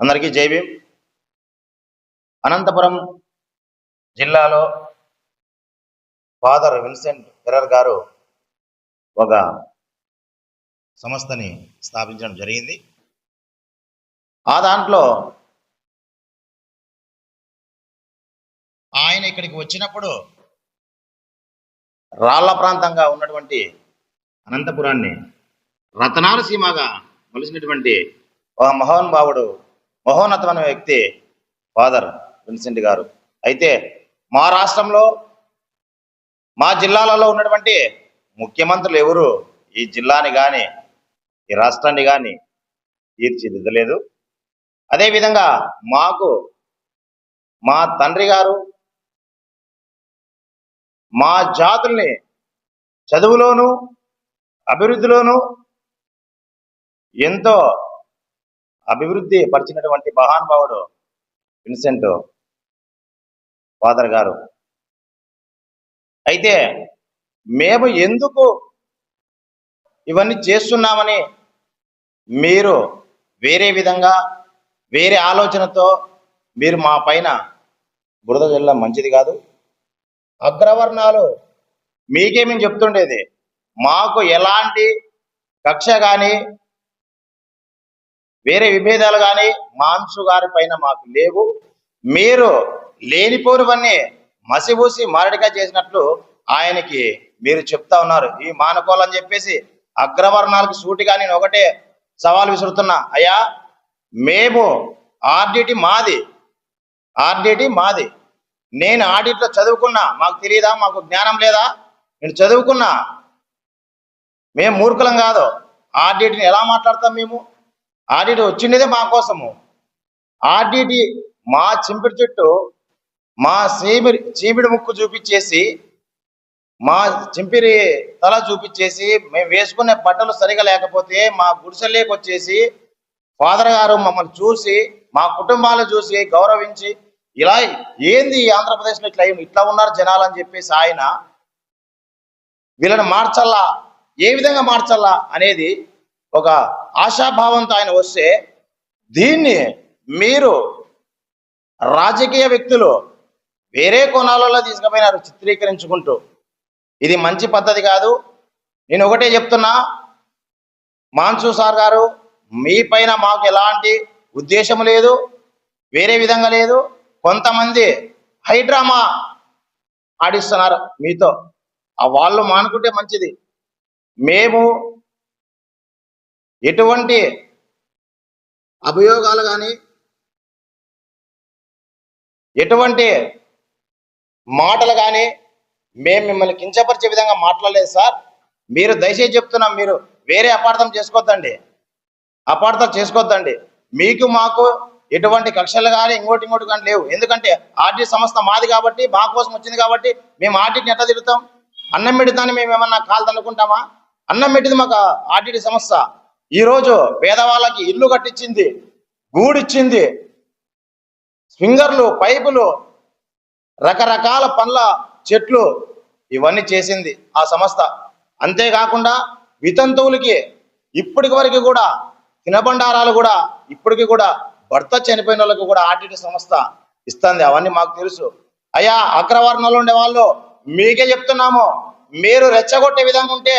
అందరికీ జై భీమ్. అనంతపురం జిల్లాలో ఫాదర్ విన్సెంట్ ఫెరర్ గారు ఒక సంస్థని స్థాపించడం జరిగింది. ఆ దాంట్లో ఆయన ఇక్కడికి వచ్చినప్పుడు రాళ్ళ ప్రాంతంగా ఉన్నటువంటి అనంతపురాన్ని రతనాల సీమగా మలిసినటువంటి ఒక మహోన్భావుడు మహోన్నతమైన వ్యక్తి ఫాదర్ విన్సెంట్ గారు. అయితే మా రాష్ట్రంలో మా జిల్లాలలో ఉన్నటువంటి ముఖ్యమంత్రులు ఎవరు? ఈ జిల్లాని కానీ ఈ రాష్ట్రాన్ని కానీ తీర్చిదిద్దలేదు. అదేవిధంగా మాకు మా తండ్రి గారు మా జాతుల్ని చదువులోను అభివృద్ధిలోను ఎంతో అభివృద్ధి పరిచినటువంటి మహానుభావుడు విన్సెంట్ ఫాదర్ గారు. అయితే మేము ఎందుకు ఇవన్నీ చేస్తున్నామని మీరు వేరే విధంగా వేరే ఆలోచనతో మీరు మా పైన బురద జల్లడం మంచిది కాదు. అగ్రవర్ణాలు మీకే మేము చెప్తుండేది మాకు ఎలాంటి కక్ష కానీ వేరే విభేదాలు కానీ మాంసు గారి పైన మాకు లేవు. మీరు లేనిపోనివన్నీ మసిబూసి మారడిగా చేసినట్లు ఆయనకి మీరు చెప్తా ఉన్నారు. ఈ మానుకోవాలని చెప్పేసి అగ్రవర్ణాలకు సూటిగా నేను ఒకటే సవాల్ విసురుతున్నా. అయ్యా మేము ఆర్డిటి మాది. ఆర్డిటి మాది. నేను ఆడిట్లో చదువుకున్నా. మాకు తెలియదా మాకు జ్ఞానం లేదా? నేను చదువుకున్నా. మేము మూర్ఖులం కాదు. ఆర్డిటిని ఎలా మాట్లాడతాం మేము? ఆర్డిటి వచ్చిండేదే మా కోసము. ఆర్డిటి మా చింపిడి చెట్టు మా చీమిడి చీమిడి ముక్కు చూపించేసి మా చింపిరి తల చూపించేసి మేము వేసుకునే బట్టలు సరిగా లేకపోతే మా గుడిసెల్లోకి వచ్చేసి ఫాదర్ గారు మమ్మల్ని చూసి మా కుటుంబాలను చూసి గౌరవించి ఇలా ఏంది ఆంధ్రప్రదేశ్లో ఇట్లా ఇట్లా ఉన్నారు జనాలు అని చెప్పేసి ఆయన వీళ్ళని మార్చల్లా ఏ విధంగా మార్చల్లా అనేది ఒక ఆశాభావంతో ఆయన వస్తే దీన్ని మీరు రాజకీయ వ్యక్తులు వేరే కోణాలలో తీసుకుపోయినారు చిత్రీకరించుకుంటూ. ఇది మంచి పద్ధతి కాదు. నేను ఒకటే చెప్తున్నా మాన్సూ సార్ గారు మీ పైన మాకు ఎలాంటి ఉద్దేశం లేదు వేరే విధంగా లేదు. కొంతమంది హైడ్రామా ఆడిస్తున్నారు మీతో. ఆ వాళ్ళు మానుకుంటే మంచిది. మేము ఎటువంటి అభియోగాలు కానీ ఎటువంటి మాటలు కానీ మేము మిమ్మల్ని కించపరిచే విధంగా మాట్లాడలేదు సార్. మీరు దయచేసి చెప్తున్నాం మీరు వేరే అపార్థం చేసుకోవద్దండి అపార్థం చేసుకోవద్దండి మీకు మాకు ఎటువంటి కక్షలు కానీ ఇంకోటి ఇంకోటి కానీ లేవు. ఎందుకంటే ఆర్టీ సంస్థ మాది కాబట్టి మా కోసం వచ్చింది కాబట్టి మేము ఆర్టీని ఎట్లా తిరుగుతాం అన్నం పెడతాని మేము ఏమన్నా కాలు తన్నుకుంటామా? అన్నం పెట్టింది మాకు ఆర్టీటీ సంస్థ. ఈరోజు పేదవాళ్ళకి ఇల్లు కట్టించింది గూడిచ్చింది స్వింగర్లు పైపులు రకరకాల పండ్ల చెట్లు ఇవన్నీ చేసింది ఆ సంస్థ. అంతేకాకుండా వితంతువులకి ఇప్పటికి వరకు కూడా తినబండారాలు కూడా ఇప్పటికి కూడా భర్త చనిపోయిన వాళ్ళకి కూడా ఆర్టీటీ సంస్థ ఇస్తుంది. అవన్నీ మాకు తెలుసు. అయ్యా అగ్రవర్ణంలో ఉండే వాళ్ళు మీకే చెప్తున్నాము. మీరు రెచ్చగొట్టే విధంగా ఉంటే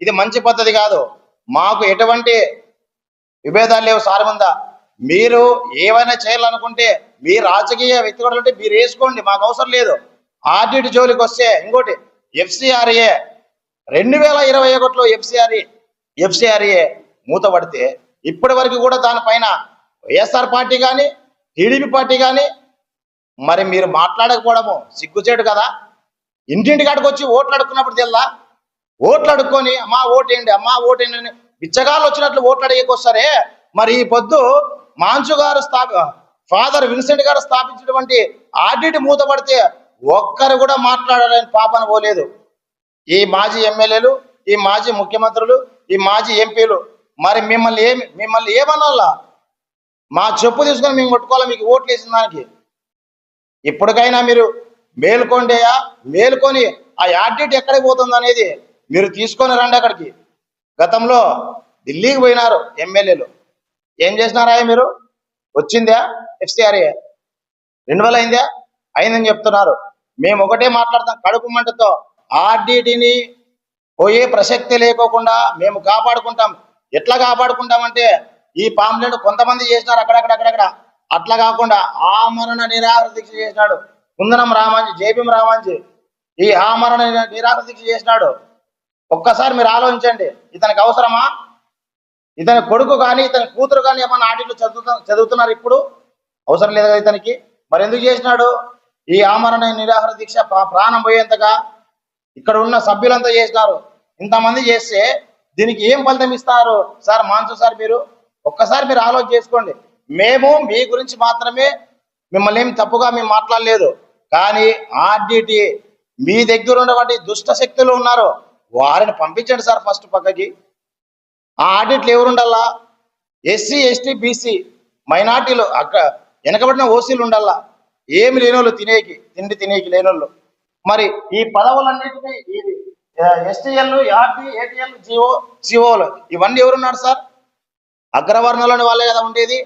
ఇది మంచి పద్ధతి కాదు. మాకు ఎటువంటి విభేదాలు లేవు సార్ ముందా. మీరు ఏమైనా చేయాలనుకుంటే మీ రాజకీయ వ్యక్తిగతులు ఉంటే మీరు వేసుకోండి మాకు అవసరం లేదు. ఆర్డిటి జోలికి వస్తే ఇంకోటి ఎఫ్సిఆర్ఏ. రెండు వేల ఇరవై ఒకటిలో ఎఫ్సిఆర్ఏ ఎఫ్సిఆర్ఏ మూతపడితే ఇప్పటి వరకు కూడా దానిపైన వైఎస్ఆర్ పార్టీ కానీ టీడీపీ పార్టీ కానీ మరి మీరు మాట్లాడకపోవడము సిగ్గుచేటు కదా. ఇంటింటి కాడికి వచ్చి ఓట్లు అడుక్కున్నప్పుడు తెల్లా? ఓట్లు అడుక్కొని అమ్మా ఓటేయండి అమ్మా ఓటేయండి అని బిచ్చగాళ్ళు వచ్చినట్లు ఓట్లు అడిగేకొస్తారే మరి ఈ పొద్దు మాంచు గారు స్థాప ఫాదర్ విన్సెంట్ గారు స్థాపించినటువంటి ఆడిట్ మూతపడితే ఒక్కరు కూడా మాట్లాడాలని పాపన పోలేదు. ఈ మాజీ ఎమ్మెల్యేలు ఈ మాజీ ముఖ్యమంత్రులు ఈ మాజీ ఎంపీలు మరి మిమ్మల్ని ఏమి మిమ్మల్ని ఏమనాలా? మా చెప్పు తీసుకొని మేము కొట్టుకోవాలి? మీకు ఓట్లు వేసిన దానికి? ఇప్పటికైనా మీరు మేలుకోండియా? మేలుకొని ఆ యాడిట్ ఎక్కడికి పోతుంది అనేది మీరు తీసుకొని రండి అక్కడికి. గతంలో ఢిల్లీకి పోయినారు ఎమ్మెల్యేలు. ఏం చేసినారా మీరు? వచ్చిందా ఎఫ్సిఆర్ఏ? రెన్యువల్ అయిందా? అయిందని చెప్తున్నారు. మేము ఒకటే మాట్లాడతాం కడుపు మంటతో. ఆర్డిటిని పోయే ప్రసక్తి లేకోకుండా మేము కాపాడుకుంటాం. ఎట్లా కాపాడుకుంటామంటే ఈ పాంప్లెట్ కొంతమంది చేసినారు అక్కడక్కడ అక్కడక్కడ అట్లా కాకుండా ఆమరణ నిరాహార దీక్ష చేసినాడు. కుందనం రామాంజీ జేబీఎం రామాంజీ. ఈ ఆమరణ నిరాహార దీక్ష చేసినాడు. ఒక్కసారి మీరు ఆలోచించండి. ఇతనికి అవసరమా? ఇతని కొడుకు కానీ ఇతని కూతురు కానీ ఏమన్నా ఆటిలో చదువుతా చదువుతున్నారు ఇప్పుడు? అవసరం లేదు కదా ఇతనికి? మరి ఎందుకు చేసినాడు? ఈ ఆమరణ నిరాహార దీక్ష ప్రాణం పోయేంతగా ఇక్కడ ఉన్న సభ్యులంతా చేసినారు. ఇంతమంది చేస్తే దీనికి ఏం ఫలితం ఇస్తారు? సార్ మాన్సు సార్ మీరు ఒక్కసారి మీరు ఆలోచన చేసుకోండి. మేము మీ గురించి మాత్రమే మిమ్మల్ని ఏం తప్పుగా మేము మాట్లాడలేదు. కానీ ఆర్డిటి మీ దగ్గర ఉన్నటువంటి దుష్ట శక్తులు ఉన్నారు. వారిని పంపించండి సార్ ఫస్ట్ పక్కకి. ఆ ఆడిట్లు ఎవరు ఎస్సీ ఎస్టీ బీసీ మైనార్టీలు అక్కడ వెనకబడిన ఓసీలు ఉండాలా? ఏమి లేనోళ్ళు తినేకి తిండి తినేకి లేనోళ్ళు. మరి ఈ పదవులన్నిటికీ ఇది ఎస్టీఎల్ ఆర్టీ ఏటీఎల్ జిఓ సిఓలు ఇవన్నీ ఎవరున్నారు సార్? అగ్రవర్ణంలోని వాళ్ళే కదా ఉండేది.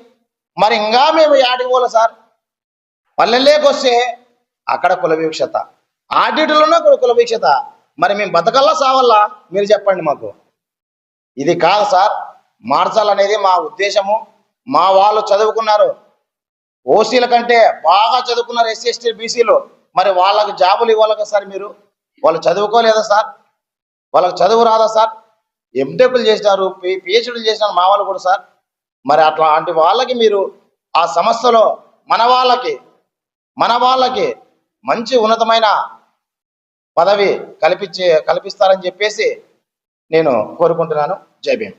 మరి ఇంకా మేము యాడికి పోలే సార్. పల్లెల్లోకి వస్తే అక్కడ కుల వివక్షత. ఆడిట్లోనే కుల వివక్షత. మరి మేము బతకల్లా సావల్లా? మీరు చెప్పండి మాకు. ఇది కాదు సార్ మార్చాలనేది మా ఉద్దేశము. మా వాళ్ళు చదువుకున్నారు. ఓసీల కంటే బాగా చదువుకున్నారు ఎస్సీ ఎస్టీ బీసీలు. మరి వాళ్ళకి జాబులు ఇవ్వాలి కదా సార్ మీరు? వాళ్ళు చదువుకోలేదా సార్? వాళ్ళకి చదువు రాదా సార్? ఎంటెక్లు చేసినారు పిహెచ్డీలు చేసినారు మా వాళ్ళు కూడా సార్. మరి అట్లాంటి వాళ్ళకి మీరు ఆ సంస్థలో మన వాళ్ళకి మన వాళ్ళకి మంచి ఉన్నతమైన పదవి కల్పించే కల్పిస్తారని చెప్పేసి నేను కోరుకుంటున్నాను. జై భీమ్.